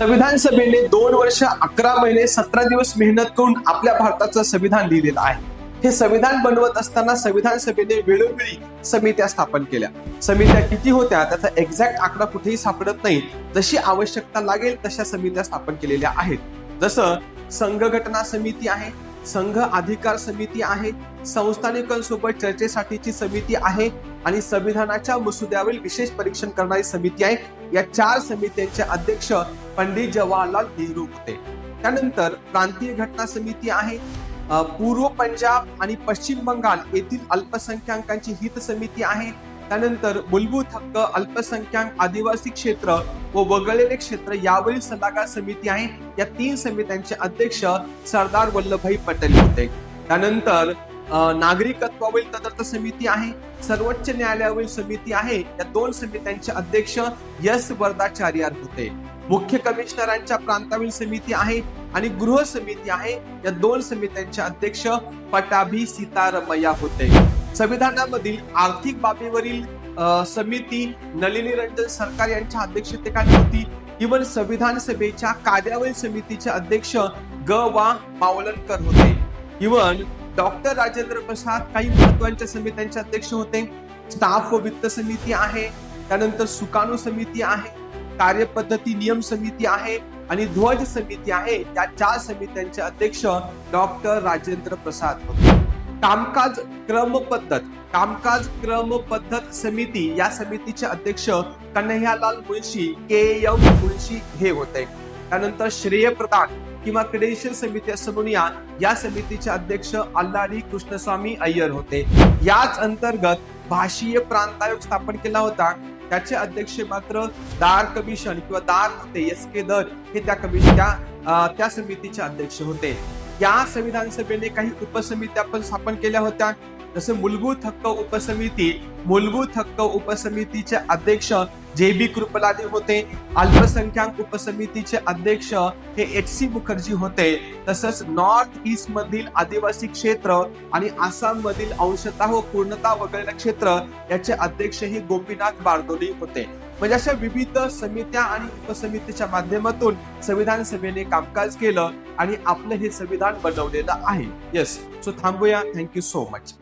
संविधान सभेने दोन वर्ष अकरा महिने सतरा दिवस मेहनत करून आपल्या भारताचं संविधान लिहिलेलं आहे. हे संविधान बनवत असताना संविधान सभेने वेळोवेळी समित्या स्थापन केल्या. समित्या किती होत्या त्याचा एक्झॅक्ट आकडा कुठेही सापडत नाही. जशी आवश्यकता लागेल तशा समित्या स्थापन केलेल्या आहेत. जसं संघ घटना समिती आहे संघ अधिकार समिती आहे. संस्थानिकांसोबत चर्चेसाठीची समिती आहे आणि संविधानाच्या मसुद्यावरील विशेष परीक्षण करणारी समिती आहे. या चार समित्यांचे अध्यक्ष पंडित जवाहरलाल नेहरू होते. त्यानंतर प्रांतीय घटना समिती आहे. पूर्व पंजाब आणि पश्चिम बंगाल येथील अल्पसंख्याकांची हित समिती आहे. त्यानंतर मूलभूत हक्क अल्पसंख्याक आदिवासी क्षेत्र व वगळलेले क्षेत्र यावरील सल्लागार समिती आहे. या तीन समित्यांचे अध्यक्ष सरदार वल्लभभाई पटेल होते. त्यानंतर नागरिकत्वावरील तदर्थ समिती आहे. सर्वोच्च न्यायालयावरील समिती आहे. या दोन समित्यांचे अध्यक्ष यस वर्धाचार्यार होते. मुख्य कमिशनरांच्या प्रांतावरील समिती आहे आणि गृह समिती आहे. या दोन समित्यांचे अध्यक्ष पटाभी सीतारमया होते. संविधानामधील आर्थिक बाबीवरील समिती नलिनी रंजन सरकार यांच्या अध्यक्षतेखाली होती. इवन संविधान सभेच्या कार्यावरील समितीचे अध्यक्ष ग. वा. मावलनकर होते. इवन डॉक्टर राजेंद्र प्रसाद काही महत्त्वाच्या समित्यांचे अध्यक्ष होते. स्टाफ व वित्त समिती आहे. त्यानंतर सुकाणू समिती आहे. कार्यपद्धती नियम समिती आहे. आणि ध्वज समिती आहे. या चार समित्यांचे अध्यक्ष डॉक्टर राजेंद्र प्रसाद होते. कामकाज क्रम पद्धत कामकाज क्रम पद्धत समिती या समितीचे अध्यक्ष कन्हैयालाल मुळशी के एम मुळशी हे होते. त्यानंतर श्रेय प्रदान किंवा क्रेडेन्शियल समिती असं म्हणूया या समितीचे अध्यक्ष अल्लाडी कृष्णस्वामी अय्यर होते. याच अंतर्गत भाषीय प्रांतायोग स्थापन केला होता. त्याचे अध्यक्ष मात्र दार कमिशन किंवा दार होते एस के दर हे त्या कमिशन त्या त्या समितीचे अध्यक्ष होते. या संविधान सभेने काही उपसमित्या पण स्थापन केल्या होत्या. जसे मूलभूत हक्क उपसमिती मूलभूत हक्क उपसमितीचे अध्यक्ष जे बी कृपलानी होते अल्पसंख्याक उपसमितीचे अध्यक्ष हे एच सी मुखर्जी होते. तसंच नॉर्थ ईस्ट मधील आदिवासी क्षेत्र आणि आसाम मधील अंशतः व पूर्णता वगळलेलं क्षेत्र याचे अध्यक्ष हे गोपीनाथ बारदोली होते. म्हणजे अशा विविध समित्या आणि उपसमितीच्या माध्यमातून संविधान सभेने कामकाज केलं आणि आपलं हे संविधान बनवलेलं आहे. येस सो थांबूया. Thank you so much